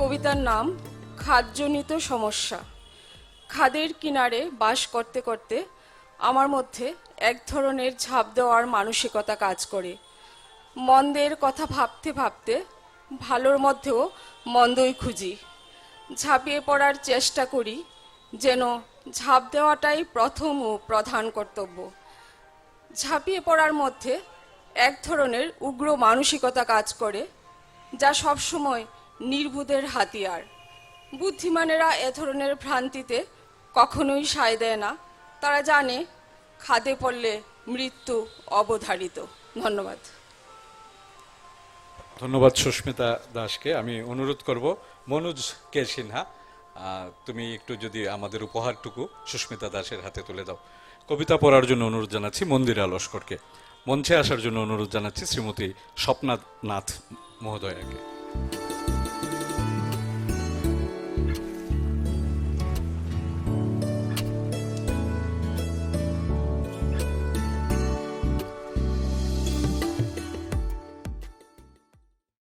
কবিতার নাম খাদ্যজনিত সমস্যা। খাদের কিনারে বাস করতে করতে আমার মধ্যে এক ধরনের ঝাঁপ দেওয়ার মানসিকতা কাজ করে। মন্দের কথা ভাবতে ভাবতে ভালোর মধ্যেও মন্দই খুঁজি। ঝাঁপিয়ে পড়ার চেষ্টা করি যেন ঝাঁপ দেওয়াটাই প্রথম ও প্রধান কর্তব্য। ঝাঁপিয়ে পড়ার মধ্যে এক ধরনের উগ্র মানসিকতা কাজ করে, যা সবসময় নির্বুধের হাতিয়ার। বুদ্ধিমানেরা এ ধরনের ভ্রান্তিতে কখনোই সায় দেয় না। তারা জানে, খাদে পড়লে মৃত্যু অবধারিত। ধন্যবাদ। ধন্যবাদ সুস্মিতা দাসকে। আমি অনুরোধ করব, মনোজ কে সিনহা তুমি একটু যদি আমাদের উপহারটুকু সুস্মিতা দাসের হাতে তুলে দাও। কবিতা পড়ার জন্য অনুরোধ জানাচ্ছি মন্দিরা লস্করকে। মঞ্চে আসার জন্য অনুরোধ জানাচ্ছি শ্রীমতী স্বপ্নাথ নাথ মহোদয়াকে।